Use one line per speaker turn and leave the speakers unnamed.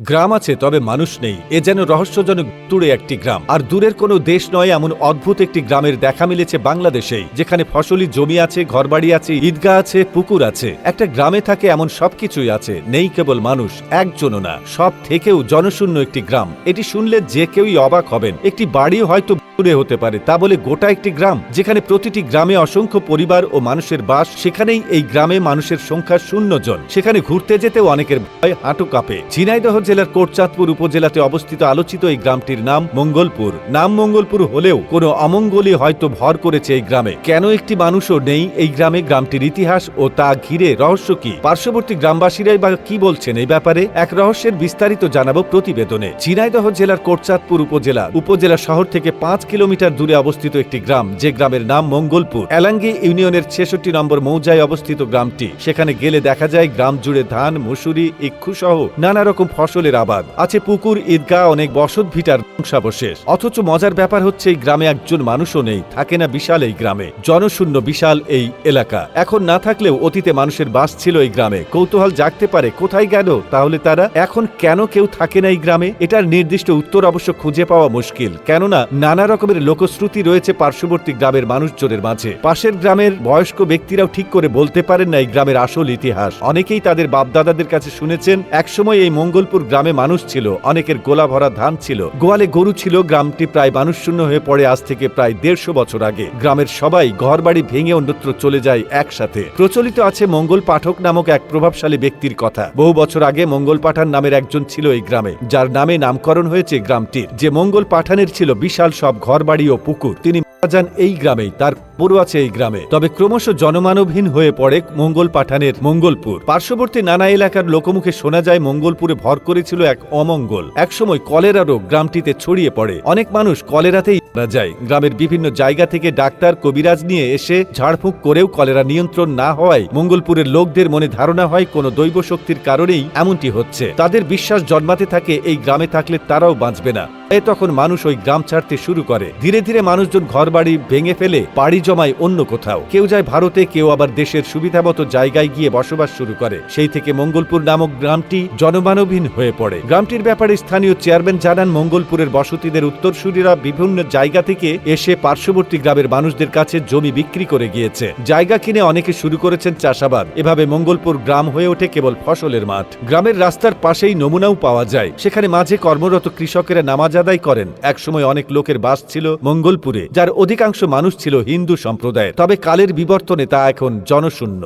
গ্রাম আছে, তবে মানুষ নেই। এ যেন রহস্যজনক, দূরে একটি গ্রাম। আর দূরের কোনো দেশ নয় এমন অদ্ভুত একটি গ্রামের দেখা মিলেছে বাংলাদেশেই, যেখানে ফসলি জমি আছে, ঘরবাড়ি আছে, ঈদগাহ আছে, পুকুর আছে। একটা গ্রামে থাকে এমন সবকিছুই আছে, নেই কেবল মানুষ, একজনও না। সব থেকেও জনশূন্য একটি গ্রাম। এটি শুনলে যে কেউই অবাক হবেন। একটি বাড়িও হয়তো দূরে হতে পারে। তা বলে গোটা একটি গ্রাম, যেখানে প্রতিটি গ্রামে অসংখ্য পরিবার ও মানুষের বাস, সেখানেই এই গ্রামে মানুষের সংখ্যা শূন্য জন। সেখানে ঘুরতে যেতেও অনেকের ভয়, হাঁটু কাঁপে। ঝিনাইদহ জেলার কোটচাঁদপুর উপজেলাতে অবস্থিত আলোচিত এই গ্রামটির নাম মঙ্গলপুর। নাম মঙ্গলপুর হলেও কোনো অমঙ্গলই হয়তো ভর করেছে এই গ্রামে। কেন একটি মানুষও নেই এই গ্রামে? গ্রামটির ইতিহাস ও তা ঘিরে রহস্য কি? পার্শ্ববর্তী গ্রামবাসীরাই বা কি বলছেন এই ব্যাপারে? এক রহস্যের বিস্তারিত জানাব প্রতিবেদনে। ঝিনাইদহ জেলার কোটচাঁদপুর উপজেলা উপজেলা শহর থেকে পাঁচ কিলোমিটার দূরে অবস্থিত একটি গ্রাম, যে গ্রামের নাম মঙ্গলপুর। এলাঙ্গি ইউনিয়নের ছেষট্টি নম্বর মৌজায় অবস্থিত গ্রামটি। সেখানে গেলে দেখা যায় গ্রাম জুড়ে ধান, মুসুরি ইক্ষু সহ নানা রকম ফসলের আবাদ। আছে পুকুর, ঈদগাহ, অনেক বসত ভিটার ধ্বংসাবশেষ। অথচ মজার ব্যাপার হচ্ছে, এই গ্রামে একজন মানুষও নেই, থাকে না বিশাল এই গ্রামে। জনশূন্য বিশাল এই এলাকা। এখন না থাকলেও অতীতে মানুষের বাস ছিল এই গ্রামে। কৌতূহল জাগতে পারে, কোথায় গেল? তাহলে তারা, এখন কেন কেউ থাকে না এই গ্রামে? এটার নির্দিষ্ট উত্তর অবশ্য খুঁজে পাওয়া মুশকিল। কেননা, নানা রকমের লোকশ্রুতি রয়েছে পার্শ্ববর্তী গ্রামের মানুষজনের মাঝে। পাশের গ্রামের বয়স্ক ব্যক্তিরাও ঠিক করে বলতে পারেন না এই গ্রামের আসল ইতিহাস। অনেকেই তাদের বাপদাদাদের কাছে শুনেছেন, একসময় এই মঙ্গলপুর গ্রামে মানুষ ছিল, অনেকের গোলা ভরা ধান ছিল। গোয়ালে গরু ছিল, গ্রামটি প্রায় মানুষশূন্য হয়ে পড়ে আজ থেকে প্রায় দেড়শো বছর আগে। গ্রামের সবাই ঘরবাড়ি ভেঙে অন্যত্র চলে যায় একসাথে। প্রচলিত আছে মঙ্গল পাঠক নামক এক প্রভাবশালী ব্যক্তির কথা। বহু বছর আগে মঙ্গল পাঠান নামের একজন ছিল এই গ্রামে, যার নামে নামকরণ হয়েছে গ্রামটির। যে মঙ্গল পাঠানের ছিল বিশাল সব ঘরবাড়ি ও পুকুর। তিনি যান এই গ্রামেই, তার পুরো আছে এই গ্রামে। তবে ক্রমশ জনমানবহীন হয়ে পড়ে মঙ্গল পাঠানের মঙ্গলপুর। পার্শ্ববর্তী নানা এলাকার লোকমুখে শোনা যায়, মঙ্গলপুরে ভর করেছিল এক অমঙ্গল। একসময় কলেরা রোগ গ্রামটিতে ছড়িয়ে পড়ে। অনেক মানুষ কলেরাতেই মারা যায়। গ্রামের বিভিন্ন জায়গা থেকে ডাক্তার, কবিরাজ নিয়ে এসে ঝাড়ফুঁক করেও কলেরা নিয়ন্ত্রণ না হওয়ায় মঙ্গলপুরের লোকদের মনে ধারণা হয়, কোনো দৈব শক্তির কারণেই এমনটি হচ্ছে। তাদের বিশ্বাস জন্মাতে থাকে, এই গ্রামে থাকলে তারাও বাঁচবে না। এ তখন মানুষ ওই গ্রাম ছাড়তে শুরু করে। ধীরে ধীরে মানুষজন ঘরবাড়ি ভেঙে ফেলে পাড়ি জমায় অন্য কোথাও। কেউ যায় ভারতে, কেউ আবার দেশের সুবিধামতো জায়গায় গিয়ে বসবাস শুরু করে। সেই থেকে মঙ্গলপুর নামক গ্রামটি জনমানবহীন হয়ে পড়ে। গ্রামটির ব্যাপারে স্থানীয় চেয়ারম্যান জানান, মঙ্গলপুরের বসতিদের উত্তরসূরিরা বিভিন্ন জায়গা থেকে এসে পার্শ্ববর্তী গ্রামের মানুষদের কাছে জমি বিক্রি করে গিয়েছে। জায়গা কিনে অনেকে শুরু করেছেন চাষাবাদ। এভাবে মঙ্গলপুর গ্রাম হয়ে ওঠে কেবল ফসলের মাঠ। গ্রামের রাস্তার পাশেই নমুনাও পাওয়া যায়। সেখানে মাঝে কর্মরত কৃষকেরা নামাজ আদায় করেন। একসময় অনেক লোকের বাস ছিল মঙ্গলপুরে, যার অধিকাংশ মানুষ ছিল হিন্দু সম্প্রদায়ের। তবে কালের বিবর্তনে তা এখন জনশূন্য।